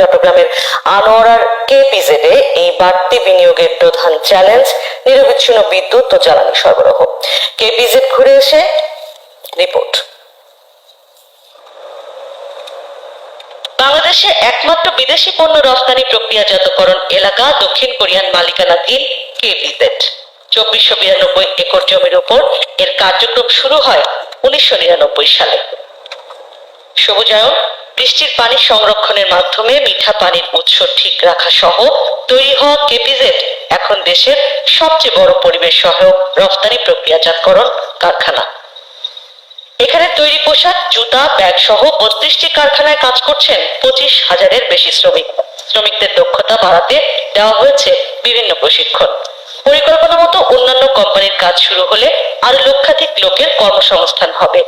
চট্টগ্রামের আনোয়ারার এ এই বাড়তি বিনিয়োগের প্রধান চ্যালেঞ্জ, নিরবিচ্ছিন্ন বিদ্যুৎ ও জ্বালানি সরবরাহ। কেপিজেড ঘুরে এসে রিপোর্ট। বাংলাদেশে একমাত্র বিদেশি পণ্য রফতানি প্রক্রিয়াজাতকরণ এলাকা দক্ষিণ কোরিয়ান মালিকানাধীন কেপিজেড। চব্বিশশো বিরানব্বই একর জমির উপর এর কার্যক্রম শুরু হয় উনিশশো নিরানব্বই সালে। সবুজায়ন বৃষ্টির পানি সংরক্ষণের মাধ্যমে মিঠা পানির উৎস ঠিক রাখা সহ তৈরি হওয়া কেপিজেড এখন দেশের সবচেয়ে বড় পরিবেশ সহায়ক রফতানি প্রক্রিয়াজাতকরণ কারখানা। এখানে তৈরি পোশাক, জুতা, ব্যাগ সহ বত্রিশটি কারখানায় কাজ করছেন পঁচিশ হাজারের বেশি শ্রমিক। শ্রমিকদের দক্ষতা বাড়াতে দেওয়া হয়েছে বিভিন্ন প্রশিক্ষণ। পরিকল্পনা মতো অন্যান্য কোম্পানির কাজ শুরু হলে আরও লক্ষাধিক লোকের কর্মসংস্থান হবে।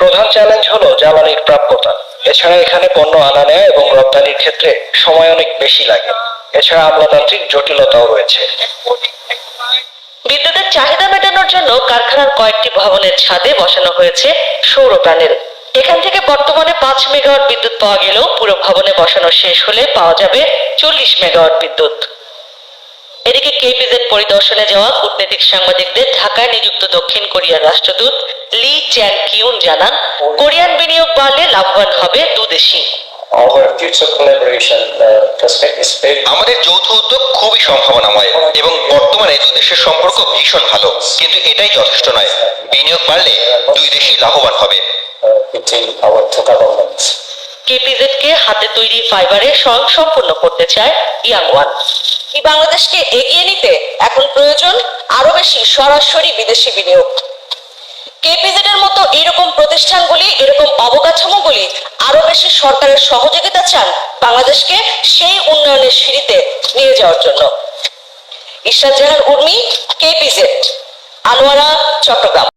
প্রধান চ্যালেঞ্জ হলো জ্বালানির প্রাপ্যতা। এছাড়া এখানে পণ্য আনা নেওয়া এবং রপ্তানির ক্ষেত্রে সময় অনেক বেশি লাগে। এছাড়া আমলাতান্ত্রিক জটিলতাও রয়েছে। বিদ্যুতের চাহিদা মেটানোর জন্য কারখানার কয়েকটি ভবনের ছাদে বসানো হয়েছে সৌর প্যানেল। এখান থেকে বর্তমানে পাঁচ মেগাওয়াট বিদ্যুৎ পাওয়া গেলেও পুরো ভবনে বসানো শেষ হলে পাওয়া যাবে চল্লিশ মেগাওয়াট বিদ্যুৎ। এদিকে কেপিজেড পরিদর্শনে যাওয়া কূটনৈতিক সাংবাদিকদের ঢাকায় নিযুক্ত দক্ষিণ কোরিয়ার রাষ্ট্রদূত লি চ্যান কিউন জানান কোরিয়ান বিনিয়োগ বাড়লে লাভবান হবে দুদেশই। Uh, আমাদের যৌথ উদ্যোগ খুবই সম্ভাবনাময় এবং বর্তমানে দুই দেশের সম্পর্ক ভীষণ ভালো কিন্তু এটাই যথেষ্ট নয়। বিনিয়োগ বাড়লে দুই দেশই লাভবান হবে। Uh, between our two governments. কেপিজেড কে হাতে তৈরি ফাইবারে স্বয়ং সম্পূর্ণ করতে চায় ইয়াংওয়ান বাংলাদেশকে এগিয়ে নিতে এখন প্রয়োজন আরও বেশি সরাসরি বিদেশি বিনিয়োগ। কেপিজেড এর মতো এরকম প্রতিষ্ঠানগুলি, এরকম অবকাঠামোগুলি আরও বেশি সরকারের সহযোগিতা চান বাংলাদেশকে সেই উন্নয়নের সিঁড়িতে নিয়ে যাওয়ার জন্য। ঈশ্বর জাহান উর্মি, কেপিজেড, আনোয়ারা, চট্টগ্রাম।